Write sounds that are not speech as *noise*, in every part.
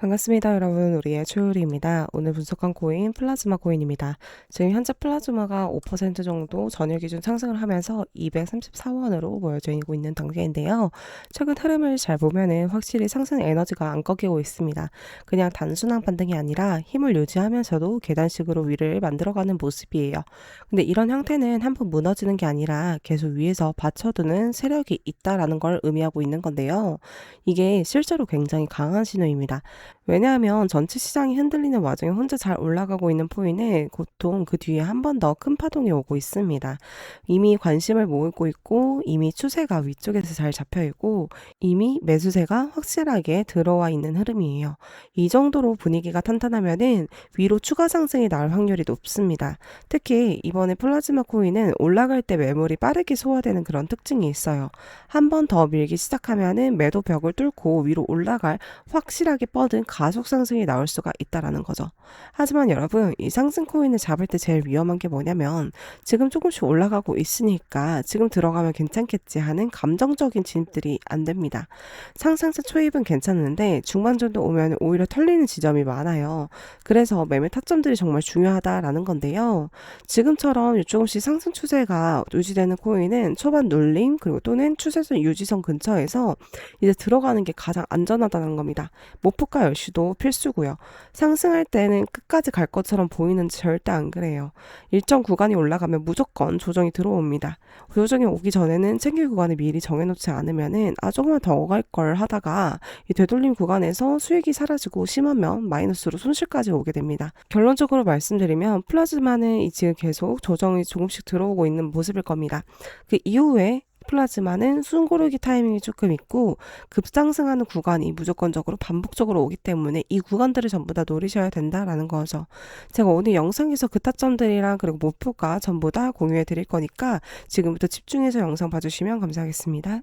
반갑습니다, 여러분. 우리의 최유리입니다. 오늘 분석한 코인 플라즈마 코인입니다. 지금 현재 플라즈마가 5% 정도 전일 기준 상승을 하면서 234원으로 모여지고 있는 단계인데요. 최근 흐름을 잘 보면은 확실히 상승 에너지가 안 꺾이고 있습니다. 그냥 단순한 반등이 아니라 힘을 유지하면서도 계단식으로 위를 만들어가는 모습이에요. 근데 이런 형태는 한 번 무너지는 게 아니라 계속 위에서 받쳐두는 세력이 있다라는 걸 의미하고 있는 건데요. 이게 실제로 굉장히 강한 신호입니다. 왜냐하면 전체 시장이 흔들리는 와중에 혼자 잘 올라가고 있는 포인은 보통 그 뒤에 한 번 더 큰 파동이 오고 있습니다. 이미 관심을 모으고 있고 이미 추세가 위쪽에서 잘 잡혀 있고 이미 매수세가 확실하게 들어와 있는 흐름이에요. 이 정도로 분위기가 탄탄하면은 위로 추가 상승이 나올 확률이 높습니다. 특히 이번에 플라즈마 코인은 올라갈 때 매물이 빠르게 소화되는 그런 특징이 있어요. 한 번 더 밀기 시작하면은 매도 벽을 뚫고 위로 올라갈 확실하게 뻗은 가속 상승이 나올 수가 있다라는 거죠. 하지만 여러분, 이 상승 코인을 잡을 때 제일 위험한 게 뭐냐면 지금 조금씩 올라가고 있으니까 지금 들어가면 괜찮겠지 하는 감정적인 진입들이 안 됩니다. 상승세 초입은 괜찮은데 중반 정도 오면 오히려 털리는 지점이 많아요. 그래서 매매 타점들이 정말 중요하다라는 건데요. 지금처럼 조금씩 상승 추세가 유지되는 코인은 초반 눌림 그리고 또는 추세선 유지선 근처에서 이제 들어가는 게 가장 안전하다는 겁니다. 목표가 열시도 필수고요. 상승할 때는 끝까지 갈 것처럼 보이는지 절대 안 그래요. 일정 구간이 올라가면 무조건 조정이 들어옵니다. 조정이 오기 전에는 챙길 구간을 미리 정해놓지 않으면은 아 조금만 더갈걸 하다가 이 되돌림 구간에서 수익이 사라지고 심하면 마이너스로 손실까지 오게 됩니다. 결론적으로 말씀드리면 플라즈마는 이 지금 계속 조정이 조금씩 들어오고 있는 모습일 겁니다. 그 이후에 플라즈마는 숨고르기 타이밍이 조금 있고 급상승하는 구간이 무조건적으로 반복적으로 오기 때문에 이 구간들을 전부 다 노리셔야 된다라는 거죠. 제가 오늘 영상에서 그 타점들이랑 그리고 목표가 전부 다 공유해 드릴 거니까 지금부터 집중해서 영상 봐주시면 감사하겠습니다.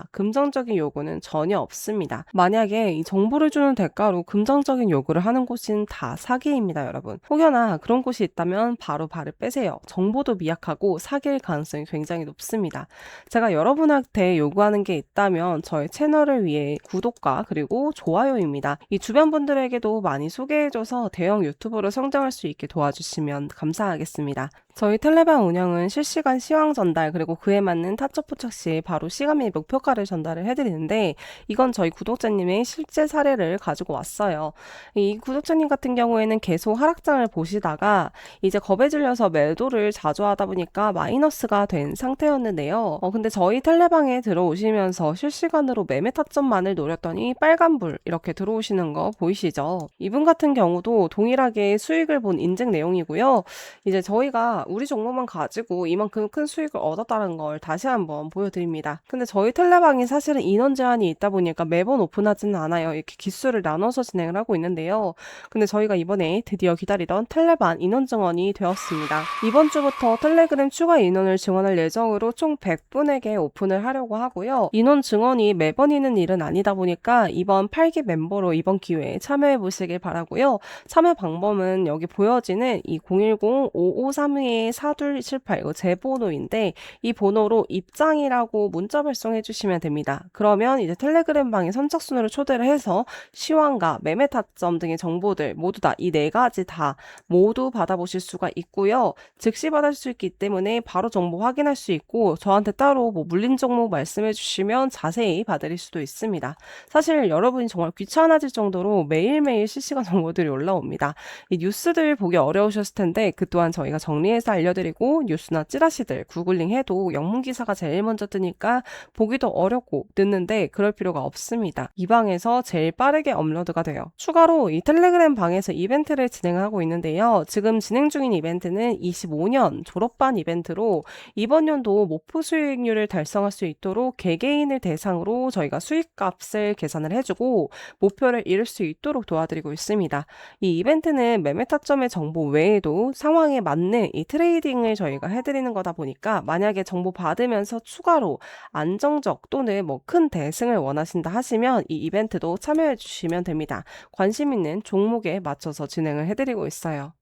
다. 금전적인 요구는 전혀 없습니다. 만약에 이 정보를 주는 대가로 금전적인 요구를 하는 곳은 다 사기입니다, 여러분. 혹여나 그런 곳이 있다면 바로 발을 빼세요. 정보도 미약하고 사기일 가능성이 굉장히 높습니다. 제가 여러분한테 요구하는 게 있다면 저의 채널을 위해 구독과 그리고 좋아요입니다. 이 주변 분들에게도 많이 소개해줘서 대형 유튜버로 성장할 수 있게 도와주시면 감사하겠습니다. 저희 텔레방 운영은 실시간 시황 전달 그리고 그에 맞는 타점 포착 시 바로 시간 및 목표 가를 전달을 해드리는데 이건 저희 구독자님의 실제 사례를 가지고 왔어요. 이 구독자님 같은 경우에는 계속 하락장을 보시다가 이제 겁에 질려서 매도를 자주 하다 보니까 마이너스가 된 상태였는데요. 어, 근데 저희 텔레방에 들어오시면서 실시간으로 매매 타점만을 노렸더니 빨간불 이렇게 들어오시는 거 보이시죠? 이분 같은 경우도 동일하게 수익을 본 인증 내용이고요. 이제 저희가 우리 종목만 가지고 이만큼 큰 수익을 얻었다는 걸 다시 한번 보여드립니다. 근데 저희 텔레 텔레방이 사실은 인원 제한이 있다 보니까 매번 오픈하지는 않아요. 이렇게 기수를 나눠서 진행을 하고 있는데요. 근데 저희가 이번에 드디어 기다리던 텔레반 인원 증원이 되었습니다. 이번 주부터 텔레그램 추가 인원을 증원할 예정으로 총 100분에게 오픈을 하려고 하고요. 인원 증원이 매번 있는 일은 아니다 보니까 이번 8기 멤버로 이번 기회에 참여해 보시길 바라고요. 참여 방법은 여기 보여지는 이 010-5532-4278 이거 제 번호인데 이 번호로 입장이라고 문자 발송해 주시면 됩니다. 그러면 이제 텔레그램 방에 선착순으로 초대를 해서 시황과 매매 타점 등의 정보들 모두 다 이 네 가지 다 모두 받아보실 수가 있고요. 즉시 받을 수 있기 때문에 바로 정보 확인할 수 있고 저한테 따로 뭐 물린 종목 말씀해 주시면 자세히 봐드릴 수도 있습니다. 사실 여러분이 정말 귀찮아질 정도로 매일매일 실시간 *laughs* 정보들이 올라옵니다. 이 뉴스들 보기 어려우셨을 텐데 그 또한 저희가 정리해서 알려드리고 뉴스나 찌라시들 구글링 해도 영문 기사가 제일 먼저 뜨니까 보기도 어렵고 늦는데 그럴 필요가 없습니다. 이 방에서 제일 빠르게 업로드가 돼요. 추가로 이 텔레그램 방에서 이벤트를 진행하고 있는데요. 지금 진행 중인 이벤트는 25년 졸업반 이벤트로 이번 연도 목표 수익률을 달성할 수 있도록 개개인을 대상으로 저희가 수익값을 계산을 해주고 목표를 이룰 수 있도록 도와드리고 있습니다. 이 이벤트는 매매 타점의 정보 외에도 상황에 맞는 이 트레이딩을 저희가 해드리는 거다 보니까 만약에 정보 받으면서 추가로 안정적 또는 뭐 큰 대승을 원하신다 하시면 이 이벤트도 참여해 주시면 됩니다. 관심 있는 종목에 맞춰서 진행을 해드리고 있어요.